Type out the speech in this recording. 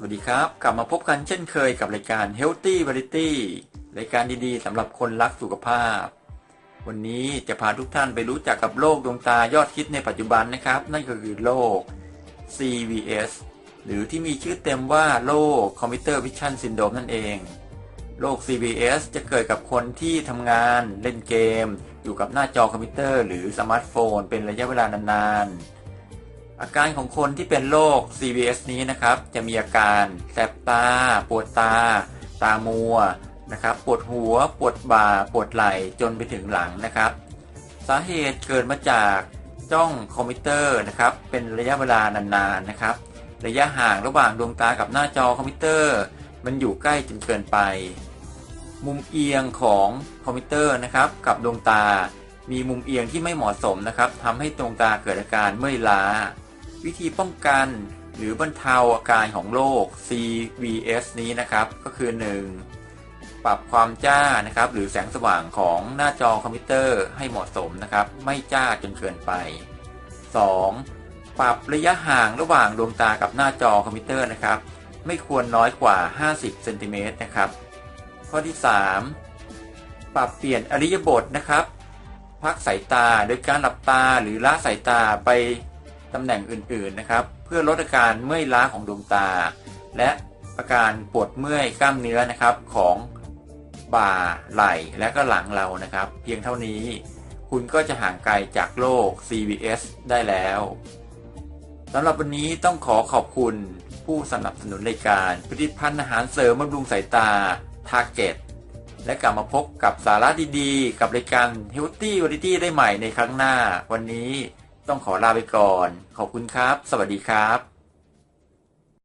สวัสดีครับ กลับมาพบกันเช่นเคยกับรายการ Healthy Variety รายการดีๆสำหรับคนรักสุขภาพ วันนี้จะพาทุกท่านไปรู้จักกับโรคดวงตายอดฮิตในปัจจุบันนะครับ นั่นก็คือโรค CVS หรือที่มีชื่อเต็มว่าโรค Computer Vision Syndrome นั่นเอง โรค CVS จะเกิดกับคนที่ทำงาน เล่นเกม อยู่กับหน้าจอคอมพิวเตอร์ หรือสมาร์ทโฟน เป็นระยะเวลานานๆ อาการของคนที่เป็นโรค CVS นี้นะครับ จะมีอาการแสบตา ปวดตา ตามัวนะครับ ปวดหัว ปวดบ่า ปวดไหล่จนไปถึงหลังนะครับ สาเหตุเกิดมาจากจ้องคอมพิวเตอร์นะครับ เป็นระยะเวลานานๆนะครับ ระยะห่างระหว่างดวงตากับหน้าจอคอมพิวเตอร์ มันอยู่ใกล้จนเกินไป มุมเอียงของคอมพิวเตอร์นะครับ กับดวงตา มีมุมเอียงที่ไม่เหมาะสมนะครับทำให้ดวงตาเกิดอาการเมื่อยล้า วิธีป้องกันหรือบรรเทาอาการของโรค CVS นี้นะครับ ก็คือ 1. ปรับความจ้านะครับ หรือแสงสว่างของหน้าจอคอมพิวเตอร์ให้เหมาะสมนะครับ ไม่จ้าจนเกินไป 2. ปรับระยะห่างระหว่างดวงตากับหน้าจอคอมพิวเตอร์นะครับ ไม่ควรน้อยกว่า 50เซนติเมตรนะครับ ข้อที่ 3 ปรับเปลี่ยนอริยบทนะครับ พักสายตาโดยการหลับตาหรือละสายตาไป ตำแหน่งอื่นๆนะครับ เพื่อลดอาการเมื่อยล้าของดวงตา และอาการปวดเมื่อยกล้ามเนื้อนะครับของบ่าไหล่และก็หลังเรานะครับ เพียงเท่านี้ คุณก็จะห่างไกลจากโรค CVS ได้แล้วสำหรับวันนี้ต้องขอขอบคุณผู้สนับสนุนรายการผลิตภัณฑ์อาหารเสริมบำรุงสายตา Target และกลับมาพบกับสาระดีๆ กับรายการ Healthy Variety ได้ใหม่ในครั้งหน้า วันนี้ ต้องขอลาไปก่อน ขอบคุณครับ สวัสดีครับ